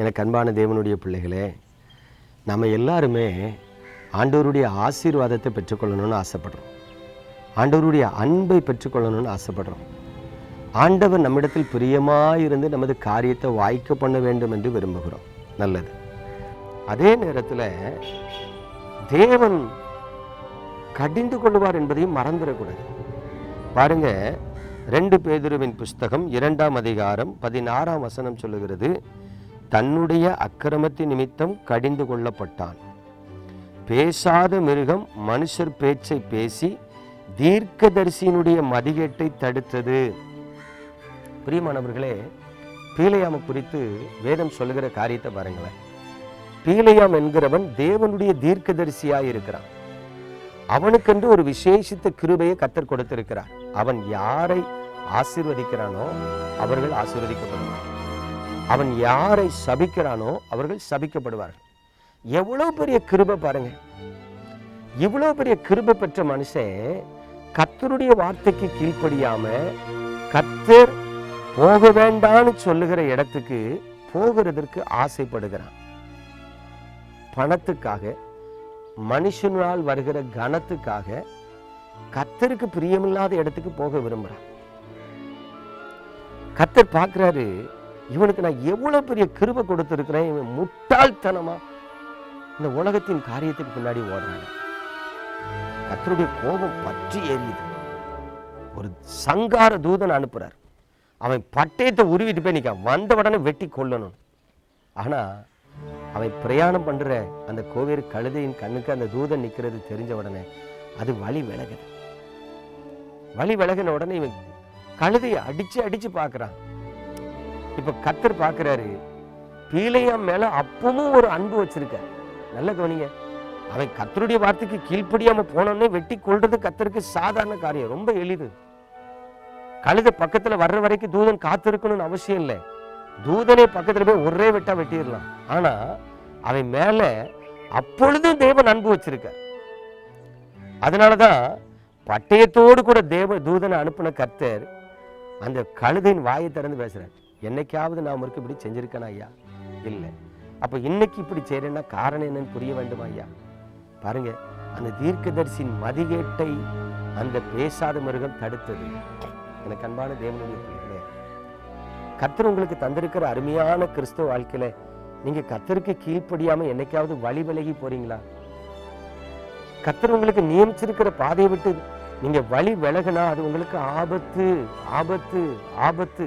எனக்கு அன்பான தேவனுடைய பிள்ளைகளே நம்ம எல்லாருமே ஆண்டவருடைய ஆசீர்வாதத்தை பெற்றுக்கொள்ளணும்னு ஆசைப்படுறோம். ஆண்டவருடைய அன்பை பெற்றுக்கொள்ளணும்னு ஆசைப்படுறோம். ஆண்டவர் நம்மிடத்தில் பிரியமாயிருந்து நமது காரியத்தை வாய்க்க பண்ண வேண்டும் என்று விரும்புகிறோம். நல்லது. அதே நேரத்தில் தேவன் கடிந்து கொள்வார் என்பதையும் மறந்துடக்கூடாது. பாருங்க ரெண்டு பேதுருவின் புஸ்தகம் இரண்டாம் அதிகாரம் பதினாறாம் வசனம் சொல்லுகிறது. தன்னுடைய அக்கிரமத்தின் நிமித்தம் கடிந்து கொள்ளப்பட்டான். பேசாத மிருகம் மனுஷர் பேச்சை பேசி தீர்க்கதரிசியினுடைய மதிகேட்டை தடுத்தது. பிரியமானவர்களே பீலையாம குறித்து வேதம் சொல்லுகிற காரியத்தை பாருங்களேன். பீலையாம் என்கிறவன் தேவனுடைய தீர்க்கதரிசியாக இருக்கிறான். அவனுக்கென்று ஒரு விசேஷித்த கிருபையை கத்தர் கொடுத்திருக்கிறார். அவன் யாரை ஆசிர்வதிக்கிறானோ அவர்கள் ஆசீர்வதிக்கப்படுவார்கள். அவன் யாரை சபிக்கிறானோ அவர்கள் சபிக்கப்படுவார்கள். எவ்வளவு பெரிய கிருபை பாருங்க. இவ்வளோ பெரிய கிருபை பெற்ற மனுஷன் கத்தருடைய வார்த்தைக்கு கீழ்ப்படியாம கத்தர் போக வேண்டான்னு சொல்லுகிற இடத்துக்கு போகிறதற்கு ஆசைப்படுகிறான். பணத்துக்காக மனுஷனால் வருகிற கனத்துக்காக கத்தருக்கு பிரியமில்லாத இடத்துக்கு போக விரும்புறான். கத்தர் பார்க்குறாரு இவனுக்கு நான் எவ்வளவு பெரிய கிருபை கொடுத்திருக்கிறேன்? இவன் முட்டாள்தனமா? இந்த உலகத்தின் காரியத்துக்கு பின்னாடி ஓடுறான். கத்தருடைய கோபம் பற்றி எரியுது. ஒரு சங்கார தூதன் அனுப்புகிறார் அவன் பட்டயத்தை உருவிட்டு போய் நிற்க வந்த உடனே வெட்டி கொல்லணும். ஆனா அவன் பிரயாணம் பண்ற அந்த கோவேறு கழுதையின் கண்ணுக்கு அந்த தூதன் நிக்கிறது தெரிஞ்ச உடனே அது வழி விலகுது. வழி விலகின உடனே இவன் கழுதையை அடிச்சு அடிச்சு பார்க்குறான். இப்ப கத்தர் பார்க்குறாரு பீலையாம் மேல அப்பவும் ஒரு அன்பு வச்சிருக்கார். நல்ல கவனிங்க. அவன் கத்தருடைய வார்த்தைக்கு கீழ்ப்படியாமல் போனோடனே வெட்டி கொள்றது கத்தருக்கு சாதாரண காரியம் ரொம்ப எளிது. கழுத பக்கத்துல வர்ற வரைக்கும் தூதன் காத்திருக்கணும்னு அவசியம் இல்லை. தூதனே பக்கத்துல போய் ஒரே வெட்டா வெட்டிடலாம். ஆனா அவன் மேல அப்பொழுதும் தேவன் அன்பு வச்சிருக்கார். அதனாலதான் பட்டயத்தோடு கூட தேவ தூதனை அனுப்பின கர்த்தர் அந்த கழுதையின் வாயை திறந்து பேசுகிறார் என்னைக்காவது நான் முறுக்கு இப்படி செஞ்சிருக்கேனா ஐயா? இல்லை. அப்ப இன்னைக்கு இப்படி செய்யறேன்னா காரணம் என்னன்னு புரிய வேண்டுமா ஐயா? பாருங்க அந்த தீர்க்கதரிசின் மதிகேட்டை அந்த பேசாத மிருகம் தடுத்தது. எனக்கு அன்பான தேவனுடைய பிள்ளைகளே கர்த்தர் உங்களுக்கு தந்திருக்கிற அருமையான கிறிஸ்துவ வாழ்க்கையில நீங்க கத்தருக்கு கீழ்ப்படியாம என்னைக்காவது வழி விலகி போறீங்களா? கத்தர் உங்களுக்கு நியமிச்சிருக்கிற பாதையை விட்டு நீங்க வழி விலகுனா அது உங்களுக்கு ஆபத்து ஆபத்து ஆபத்து.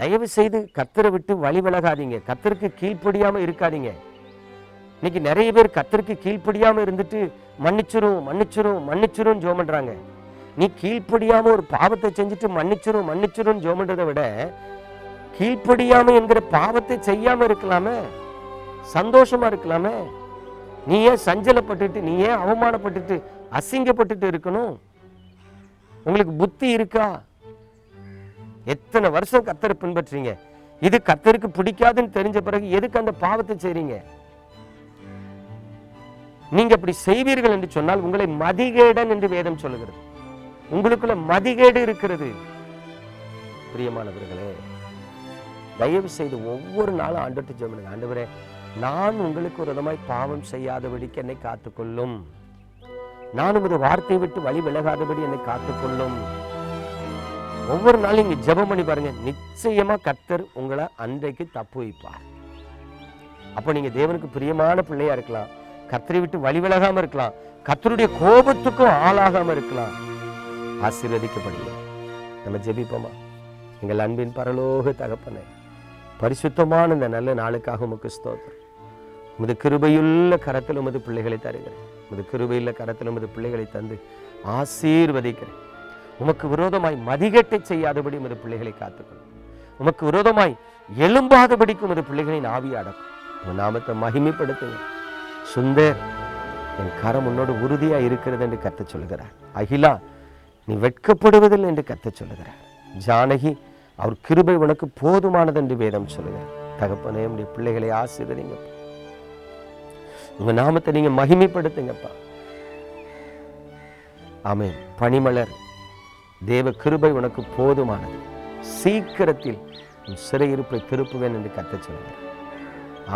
தயவு செய்து கத்தரை விட்டு வழி விலகாதீங்க. கத்தருக்கு கீழ்ப்படியாமல் இருக்காதீங்க. இன்னைக்கு நிறைய பேர் கத்தருக்கு கீழ்ப்படியாமல் இருந்துட்டு மன்னிச்சிரும் மன்னிச்சிரும் மன்னிச்சிரும் ஜோம் பண்ணுறாங்க நீ கீழ்ப்படியாமல் ஒரு பாவத்தை செஞ்சுட்டு மன்னிச்சிரும் மன்னிச்சிரும் ஜோம் பண்ணுறதை விட கீழ்ப்படியாமல் என்கிற பாவத்தை செய்யாமல் இருக்கலாமே? சந்தோஷமாக இருக்கலாமே? நீ ஏன் சஞ்சலப்பட்டுட்டு நீ ஏன் அவமானப்பட்டுட்டு அசிங்கப்பட்டுட்டு இருக்கணும்? உங்களுக்கு புத்தி இருக்கா? எத்தனை வருஷம் கத்தரை பின்பற்றீங்க? இது கத்தருக்கு பிடிக்காதுன்னு தெரிஞ்ச பிறகு எதுக்கு அந்த பாவத்தை செய்றீங்க? நீங்க அப்படி செய்வீர்கள் என்று சொன்னால் உங்களை மதிகேடன் என்று வேதம் சொல்லுகிறது. உங்களுக்குள்ள மதிகேடு இருக்கிறது. பிரியமானவர்களே தயவு செய்து ஒவ்வொரு நாளும் ஆண்டவர்கிட்ட ஜெபம் ஆண்டவரே நான் உங்களுக்கு ஒரு விதமாய் பாவம் செய்யாதபடிக்கு என்னை காத்துக்கொள்ளும். நான் உமது வார்த்தையை விட்டு வழி விலகாதபடி என்னை காத்துக்கொள்ளும். ஒவ்வொரு நாளும் நீங்க ஜெபம் பண்ணி பாருங்க. நிச்சயமா கர்த்தர் உங்களை அன்றைக்கு தப்பு வைப்பார். அப்போ நீங்க தேவனுக்கு பிரியமான பிள்ளையா இருக்கலாம். கர்த்தரை விட்டு வழி விலகாம இருக்கலாம். கர்த்தருடைய கோபத்துக்கும் ஆளாகாம இருக்கலாம். ஆசீர்வதிக்கப்படுங்க. நம்ம ஜெபிப்போமா? எங்கள் அன்பின் பரலோக தகப்பனே பரிசுத்தமான இந்த நல்ல நாளுக்காக உமக்கு ஸ்தோத்திரம். உமது கிருபையுள்ள கரத்தில் உமது பிள்ளைகளை தருகிறேன். உமது கிருபையுள்ள கரத்தில் உமது பிள்ளைகளை தந்து ஆசீர்வதிக்கிறேன். உமக்கு விரோதமாய் மதிகட்டை செய்யாதபடி உமது பிள்ளைகளை காத்துக்கொள்ளும் உமக்கு விரோதமாய் எழும்பாதபடிக்கு உமது பிள்ளைகளின் ஆவி அடக்கும். உன் நாமத்தை மகிமைப்படுத்துங்க சுந்தர் என் கரம் உன்னோடு உறுதியா இருக்கிறது என்று கத்த சொல்கிறார் அகிலா நீ வெட்கப்படுவதில்லை என்று கத்த சொல்லுகிறார். ஜானகி அவர் கிருபை உனக்கு போதுமானது என்று வேதம் சொல்லுகிறார். தகப்பனே உடைய பிள்ளைகளை ஆசீர்வதிங்கப்பா. உங்க நாமத்தை நீங்க மகிமைப்படுத்துங்கப்பா. ஆமே பனிமலர் தேவ கிருபை உனக்கு போதுமானது. சீக்கிரத்தில் உன் சிறையிருப்பை திருப்புவேன் என்று கத்த சொல்கிறார்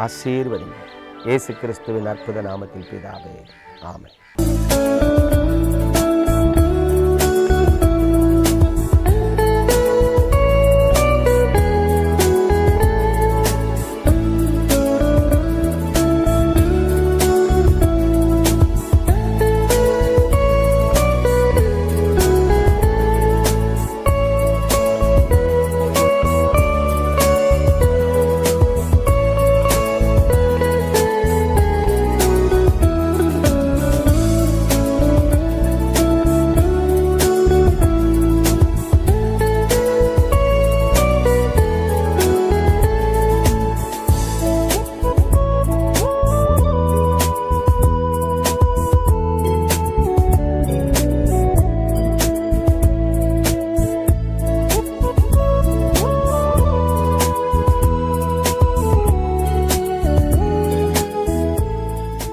ஆசீர்வதிங்க. இயேசு கிறிஸ்துவின் அற்புத நாமத்தில் பிதாவே. ஆமென்.